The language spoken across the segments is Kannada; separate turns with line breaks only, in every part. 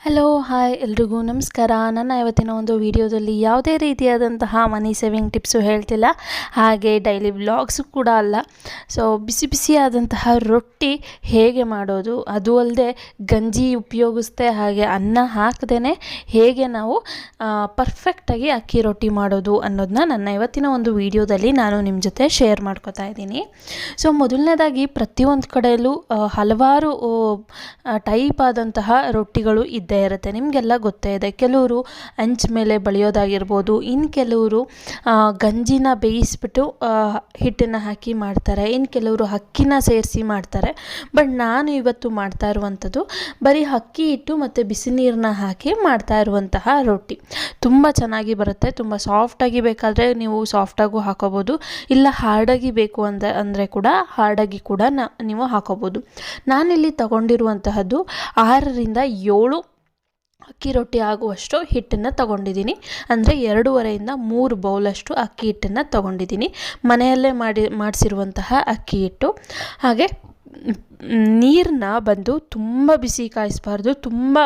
ಹಲೋ ಹಾಯ್ ಎಲ್ರಿಗೂ ನಮಸ್ಕಾರ. ನನ್ನ ಇವತ್ತಿನ ಒಂದು ವಿಡಿಯೋದಲ್ಲಿ ಯಾವುದೇ ರೀತಿಯಾದಂತಹ ಮನಿ ಸೇವಿಂಗ್ ಟಿಪ್ಸು ಹೇಳ್ತಿಲ್ಲ. ಹಾಗೆ ಡೈಲಿ ವ್ಲಾಗ್ಸು ಕೂಡ ಅಲ್ಲ. ಸೊ ಬಿಸಿ ಬಿಸಿಯಾದಂತಹ ರೊಟ್ಟಿ ಹೇಗೆ ಮಾಡೋದು? ಅದು ಅಲ್ಲದೆ ಗಂಜಿ ಉಪಯೋಗಿಸ್ದೆ ಹಾಗೆ ಅನ್ನ ಹಾಕದೇ ಹೇಗೆ ನಾವು ಪರ್ಫೆಕ್ಟಾಗಿ ಅಕ್ಕಿ ರೊಟ್ಟಿ ಮಾಡೋದು ಅನ್ನೋದನ್ನ ನನ್ನ ಇವತ್ತಿನ ಒಂದು ವಿಡಿಯೋದಲ್ಲಿ ನಾನು ನಿಮ್ಮ ಜೊತೆ ಶೇರ್ ಮಾಡ್ಕೋತಾ ಇದ್ದೀನಿ. ಸೊ ಮೊದಲನೇದಾಗಿ ಪ್ರತಿಯೊಂದು ಕಡೆಯಲ್ಲೂ ಹಲವಾರು ಟೈಪ್ ಆದಂತಹ ರೊಟ್ಟಿಗಳು ಇದ್ದೇ ಇರುತ್ತೆ. ನಿಮಗೆಲ್ಲ ಗೊತ್ತೇ ಇದೆ. ಕೆಲವರು ಅಂಚ್ ಮೇಲೆ ಬಳಿಯೋದಾಗಿರ್ಬೋದು ಇನ್ನು ಕೆಲವರು ಗಂಜಿನ ಬೇಯಿಸ್ಬಿಟ್ಟು ಹಿಟ್ಟನ್ನು ಹಾಕಿ ಮಾಡ್ತಾರೆ. ಇನ್ನು ಕೆಲವರು ಅಕ್ಕಿನ ಸೇರಿಸಿ ಮಾಡ್ತಾರೆ. ಬಟ್ ನಾನು ಇವತ್ತು ಮಾಡ್ತಾ ಇರುವಂಥದ್ದು ಬರೀ ಅಕ್ಕಿ ಹಿಟ್ಟು ಮತ್ತು ಬಿಸಿ ನೀರನ್ನ ಹಾಕಿ ಮಾಡ್ತಾ ಇರುವಂತಹ ರೊಟ್ಟಿ. ತುಂಬ ಚೆನ್ನಾಗಿ ಬರುತ್ತೆ. ತುಂಬ ಸಾಫ್ಟಾಗಿ ಬೇಕಾದರೆ ನೀವು ಸಾಫ್ಟಾಗೂ ಹಾಕೋಬೋದು. ಇಲ್ಲ ಹಾರ್ಡಾಗಿ ಬೇಕು ಅಂದ, ಅಂದರೆ ಕೂಡ ಹಾರ್ಡಾಗಿ ಕೂಡ ನೀವು ಹಾಕೋಬೋದು. ನಾನಿಲ್ಲಿ ತಗೊಂಡಿರುವಂತಹದ್ದು ಆರರಿಂದ ಏಳು ಅಕ್ಕಿ ರೊಟ್ಟಿ ಆಗುವಷ್ಟು ಹಿಟ್ಟನ್ನು ತಗೊಂಡಿದ್ದೀನಿ. ಅಂದರೆ ಎರಡೂವರೆಯಿಂದ ಮೂರು ಬೌಲಷ್ಟು ಅಕ್ಕಿ ಹಿಟ್ಟನ್ನು ತಗೊಂಡಿದ್ದೀನಿ. ಮನೆಯಲ್ಲೇ ಮಾಡಿ, ಮಾಡಿಸಿರುವಂತಹ ಅಕ್ಕಿ ಹಿಟ್ಟು. ಹಾಗೆ ನೀರನ್ನ ಬಂದು ತುಂಬ ಬಿಸಿ ಕಾಯಿಸಬಾರ್ದು, ತುಂಬ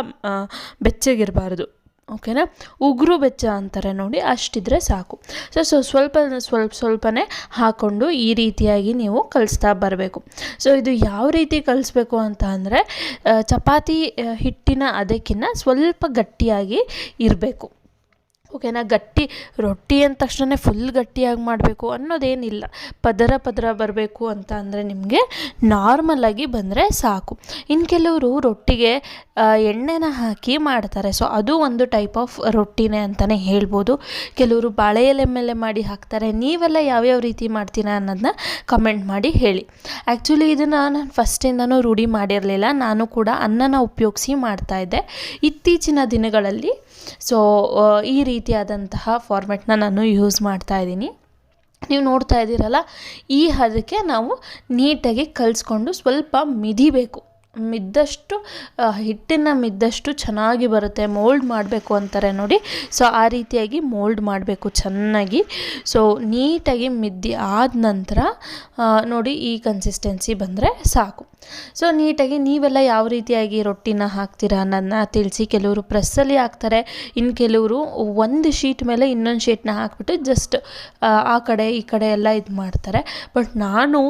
ಬೆಚ್ಚಗಿರಬಾರ್ದು. ಓಕೆನಾ? ಉಗುರು ಬೆಚ್ಚ ಅಂತಾರೆ ನೋಡಿ, ಅಷ್ಟಿದ್ರೆ ಸಾಕು. ಸೊ ಸೊ ಸ್ವಲ್ಪ ಸ್ವಲ್ಪ, ಸ್ವಲ್ಪನೇ ಹಾಕ್ಕೊಂಡು ಈ ರೀತಿಯಾಗಿ ನೀವು ಕಲಿಸ್ತಾ ಬರಬೇಕು. ಸೊ ಇದು ಯಾವ ರೀತಿ ಕಲಿಸ್ಬೇಕು ಅಂತ ಅಂದರೆ ಚಪಾತಿ ಹಿಟ್ಟಿನ ಅದಕ್ಕಿಂತ ಸ್ವಲ್ಪ ಗಟ್ಟಿಯಾಗಿ ಇರಬೇಕು. ಓಕೆನಾ? ಗಟ್ಟಿ, ರೊಟ್ಟಿ ಅಂದ ತಕ್ಷಣ ಫುಲ್ ಗಟ್ಟಿಯಾಗಿ ಮಾಡಬೇಕು ಅನ್ನೋದೇನಿಲ್ಲ. ಪದರ ಪದರ ಬರಬೇಕು ಅಂತ ಅಂದರೆ ನಿಮಗೆ ನಾರ್ಮಲಾಗಿ ಬಂದರೆ ಸಾಕು. ಇನ್ನು ಕೆಲವರು ರೊಟ್ಟಿಗೆ ಎಣ್ಣೆನ ಹಾಕಿ ಮಾಡ್ತಾರೆ. ಸೊ ಅದು ಒಂದು ಟೈಪ್ ಆಫ್ ರೊಟ್ಟಿನೇ ಅಂತಲೇ ಹೇಳ್ಬೋದು. ಕೆಲವರು ಬಾಳೆ ಎಲೆ ಮೇಲೆ ಮಾಡಿ ಹಾಕ್ತಾರೆ. ನೀವೆಲ್ಲ ಯಾವ್ಯಾವ ರೀತಿ ಮಾಡ್ತೀರಾ ಅನ್ನೋದನ್ನ ಕಮೆಂಟ್ ಮಾಡಿ ಹೇಳಿ. ಆ್ಯಕ್ಚುಲಿ ಇದನ್ನು ನಾನು ಫಸ್ಟಿಂದನೂ ರೂಢಿ ಮಾಡಿರಲಿಲ್ಲ. ನಾನು ಕೂಡ ಅನ್ನನ ಉಪಯೋಗಿಸಿ ಮಾಡ್ತಾಯಿದ್ದೆ ಇತ್ತೀಚಿನ ದಿನಗಳಲ್ಲಿ. ಸೊ ಈ ರೀತಿಯಾದಂತಹ ಫಾರ್ಮೆಟ್ನ ನಾನು ಯೂಸ್ ಮಾಡ್ತಾ ಇದ್ದೀನಿ. ನೀವು ನೋಡ್ತಾ ಇದ್ದೀರಲ್ಲ, ಈ ಹದಕ್ಕೆ ನಾವು ನೀಟಾಗಿ ಕಲಿಸ್ಕೊಂಡು ಸ್ವಲ್ಪ ಮಿದಿಬೇಕು. ಮಿದ್ದಷ್ಟು ಹಿಟ್ಟಿನ ಹಿಟ್ಟನ್ನು ಮಿದ್ದಷ್ಟು ಚೆನ್ನಾಗಿ ಬರುತ್ತೆ. ಮೋಲ್ಡ್ ಮಾಡಬೇಕು ಅಂತಾರೆ ನೋಡಿ. ಸೊ, ಆ ರೀತಿಯಾಗಿ ಮೋಲ್ಡ್ ಮಾಡಬೇಕು ಚೆನ್ನಾಗಿ. ಸೊ, ನೀಟಾಗಿ ಮಿದ್ದಿ ಆದ ನಂತರ ನೋಡಿ ಈ ಕನ್ಸಿಸ್ಟೆನ್ಸಿ ಬಂದರೆ ಸಾಕು. ಸೊ, ನೀಟಾಗಿ ನೀವೆಲ್ಲ ಯಾವ ರೀತಿಯಾಗಿ ರೊಟ್ಟಿನ ಹಾಕ್ತೀರಾ? ಅನ್ನೋದನ್ನ ತಿಳಿಸಿ. ಕೆಲವರು ಪ್ರೆಸ್ಸಲ್ಲಿ ಹಾಕ್ತಾರೆ. ಇನ್ನು ಕೆಲವರು ಒಂದು ಶೀಟ್ ಮೇಲೆ ಇನ್ನೊಂದು ಶೀಟ್ನ ಹಾಕ್ಬಿಟ್ಟು ಜಸ್ಟ್ ಆ ಕಡೆ, ಈ ಕಡೆ ಎಲ್ಲ ಇದು ಮಾಡ್ತಾರೆ. ಬಟ್ ನಾನು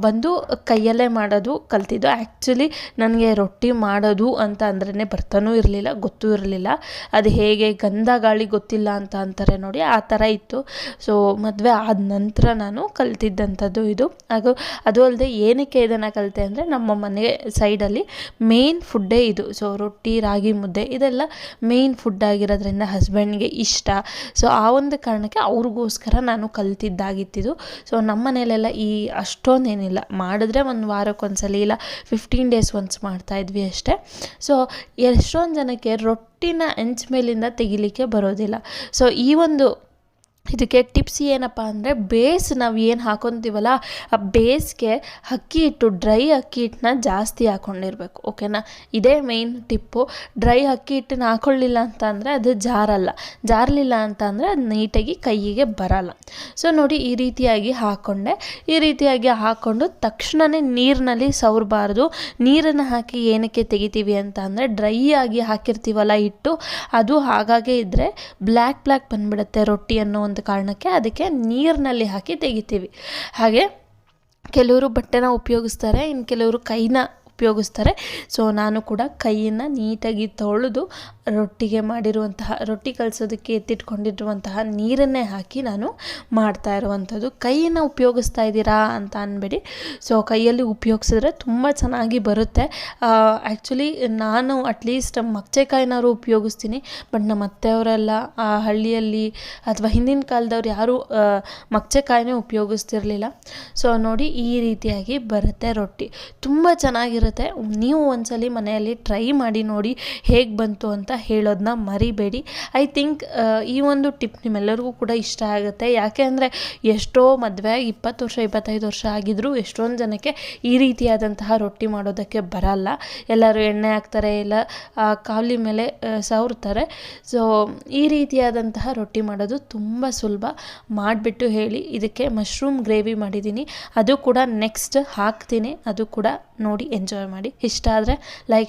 ಬಂದು ಕೈಯಲ್ಲೇ ಮಾಡೋದು ಕಲ್ತಿದ್ದು. ಆ್ಯಕ್ಚುಲಿ ನನಗೆ ರೊಟ್ಟಿ ಮಾಡೋದು ಅಂತ ಅಂದ್ರೇ ಬರ್ತಾನೂ ಇರಲಿಲ್ಲ, ಗೊತ್ತೂ ಇರಲಿಲ್ಲ. ಅದು ಹೇಗೆ ಗಂಧ ಗಾಳಿ ಗೊತ್ತಿಲ್ಲ ಅಂತ ಅಂತಾರೆ ನೋಡಿ, ಆ ಥರ ಇತ್ತು. ಸೊ ಮದುವೆ ಆದ ನಂತರ ನಾನು ಕಲ್ತಿದ್ದಂಥದ್ದು ಇದು. ಹಾಗೂ ಅದು ಅಲ್ಲದೆ ಏನಕ್ಕೆ ಇದನ್ನು ಕಲಿತೆ ಅಂದರೆ ನಮ್ಮ ಮನೆ ಸೈಡಲ್ಲಿ ಮೇನ್ ಫುಡ್ಡೇ ಇದು. ಸೊ ರೊಟ್ಟಿ, ರಾಗಿ ಮುದ್ದೆ ಇದೆಲ್ಲ ಮೇನ್ ಫುಡ್ ಆಗಿರೋದ್ರಿಂದ ಹಸ್ಬೆಂಡ್ಗೆ ಇಷ್ಟ. ಸೊ ಆ ಒಂದು ಕಾರಣಕ್ಕೆ ಅವ್ರಿಗೋಸ್ಕರ ನಾನು ಕಲ್ತಿದ್ದಾಗಿತ್ತಿದು. ಸೊ ನಮ್ಮ ಮನೆಯಲ್ಲೆಲ್ಲ ಈ ಅಷ್ಟೊಂದೇನಿಲ್ಲ. ಮಾಡಿದ್ರೆ ಒಂದು ವಾರಕ್ಕೊಂದ್ಸಲಿ ಇಲ್ಲ ಫಿಫ್ಟೀನ್ ಡೇಸ್ ಒನ್ಸ್ ಮಾಡ್ತಾಯಿದ್ವಿ ಅಷ್ಟೇ. ಸೊ ಎಷ್ಟೊಂದು ಜನಕ್ಕೆ ರೊಟ್ಟಿನ ಹೆಂಚ್ ಮೇಲಿಂದ ತೆಗಿಲಿಕ್ಕೆ ಬರೋದಿಲ್ಲ. ಸೊ ಈ ಒಂದು ಇದಕ್ಕೆ ಟಿಪ್ಸ್ ಏನಪ್ಪ ಅಂದರೆ ಬೇಸ್ ನಾವು ಏನು ಹಾಕೊತೀವಲ್ಲ, ಆ ಬೇಸ್ಗೆ ಅಕ್ಕಿ ಹಿಟ್ಟು, ಡ್ರೈ ಅಕ್ಕಿ ಹಿಟ್ಟನ್ನ ಜಾಸ್ತಿ ಹಾಕ್ಕೊಂಡಿರ್ಬೇಕು ಓಕೆನಾ? ಇದೇ ಮೇಯ್ನ್ ಟಿಪ್ಪು. ಡ್ರೈ ಅಕ್ಕಿ ಹಿಟ್ಟನ್ನ ಹಾಕೊಳ್ಳಿಲ್ಲ ಅಂತ ಅಂದರೆ ಅದು ಜಾರಲ್ಲ. ಜಾರಲಿಲ್ಲ ಅಂತ ಅಂದರೆ ಅದು ನೀಟಾಗಿ ಕೈಯಿಗೆ ಬರಲ್ಲ. ಸೊ ನೋಡಿ ಈ ರೀತಿಯಾಗಿ ಹಾಕ್ಕೊಂಡೆ ಈ ರೀತಿಯಾಗಿ ಹಾಕ್ಕೊಂಡು ತಕ್ಷಣವೇ ನೀರಿನಲ್ಲಿ ಸವರಬಾರ್ದು. ನೀರನ್ನು ಹಾಕಿ ಏನಕ್ಕೆ ತೆಗಿತೀವಿ ಅಂತ ಅಂದರೆ ಡ್ರೈ ಆಗಿ ಹಾಕಿರ್ತೀವಲ್ಲ ಹಿಟ್ಟು, ಅದು ಹಾಗಾಗೆ ಇದ್ದರೆ ಬ್ಲ್ಯಾಕ್ ಬ್ಲ್ಯಾಕ್ ಬಂದ್ಬಿಡುತ್ತೆ ರೊಟ್ಟಿ ಅನ್ನೋ ಒಂದು ಕಾರಣಕ್ಕೆ ಅದಕ್ಕೆ ನೀರಿನಲ್ಲಿ ಹಾಕಿ ತೆಗಿತೀವಿ. ಹಾಗೆ ಕೆಲವರು ಬಟ್ಟೆನ ಉಪಯೋಗಿಸ್ತಾರೆ ಇನ್ನು ಕೆಲವರು ಕೈನ ಉಪಯೋಗಿಸ್ತಾರೆ. ಸೊ ನಾನು ಕೂಡ ಕೈಯನ್ನು ನೀಟಾಗಿ ತೊಳೆದು ರೊಟ್ಟಿಗೆ ಮಾಡಿರುವಂತಹ, ರೊಟ್ಟಿ ಕಲಿಸೋದಕ್ಕೆ ಎತ್ತಿಟ್ಕೊಂಡಿರುವಂತಹ ನೀರನ್ನೇ ಹಾಕಿ ನಾನು ಮಾಡ್ತಾ ಇರುವಂಥದ್ದು. ಕೈಯನ್ನು ಉಪಯೋಗಿಸ್ತಾ ಇದ್ದೀರಾ ಅಂತ ಅನ್ಬೇಡಿ. ಸೊ ಕೈಯಲ್ಲಿ ಉಪಯೋಗಿಸಿದ್ರೆ ತುಂಬ ಚೆನ್ನಾಗಿ ಬರುತ್ತೆ. ಆ್ಯಕ್ಚುಲಿ ನಾನು ಅಟ್ಲೀಸ್ಟ್ ಮಕ್ಚೆಕಾಯಿನವರು ಉಪಯೋಗಿಸ್ತೀನಿ. ಬಟ್ ನಮ್ಮ ಅತ್ತೆಯವರೆಲ್ಲ, ಆ ಹಳ್ಳಿಯಲ್ಲಿ ಅಥವಾ ಹಿಂದಿನ ಕಾಲದವ್ರು ಯಾರೂ ಮಕ್ಚೆಕಾಯಿನೇ ಉಪಯೋಗಿಸ್ತಿರ್ಲಿಲ್ಲ. ಸೊ ನೋಡಿ ಈ ರೀತಿಯಾಗಿ ಬರುತ್ತೆ ರೊಟ್ಟಿ. ತುಂಬ ಚೆನ್ನಾಗಿರುತ್ತೆ. ನೀವು ಒಂದ್ಸಲಿ ಮನೆಯಲ್ಲಿ ಟ್ರೈ ಮಾಡಿ ನೋಡಿ ಹೇಗೆ ಬಂತು ಅಂತ ಹೇಳೋದನ್ನ ಮರಿಬೇಡಿ. ಐ ಥಿಂಕ್ ಈ ಒಂದು ಟಿಪ್ ನಿಮ್ಮೆಲ್ಲರಿಗೂ ಕೂಡ ಇಷ್ಟ ಆಗುತ್ತೆ. ಯಾಕೆ ಅಂದರೆ ಎಷ್ಟೋ ಮದುವೆ ಇಪ್ಪತ್ತು ವರ್ಷ, ಇಪ್ಪತ್ತೈದು ವರ್ಷ ಆಗಿದ್ರೂ ಎಷ್ಟೊಂದು ಜನಕ್ಕೆ ಈ ರೀತಿಯಾದಂತಹ ರೊಟ್ಟಿ ಮಾಡೋದಕ್ಕೆ ಬರಲ್ಲ. ಎಲ್ಲರೂ ಎಣ್ಣೆ ಹಾಕ್ತಾರೆ, ಇಲ್ಲ ಕಾವಲಿ ಮೇಲೆ ಸವರ್ತಾರೆ ಸೊ ಈ ರೀತಿಯಾದಂತಹ ರೊಟ್ಟಿ ಮಾಡೋದು ತುಂಬ ಸುಲಭ. ಮಾಡಿಬಿಟ್ಟು ಹೇಳಿ, ಇದಕ್ಕೆ ಮಶ್ರೂಮ್ ಗ್ರೇವಿ ಮಾಡಿದ್ದೀನಿ. ಅದು ಕೂಡ ನೆಕ್ಸ್ಟ್ ಹಾಕ್ತೀನಿ. ಅದು ಕೂಡ ನೋಡಿ ಎಂಜಾಯ್ ಮಾಡಿ. ಇಷ್ಟ ಆದರೆ ಲೈಕ್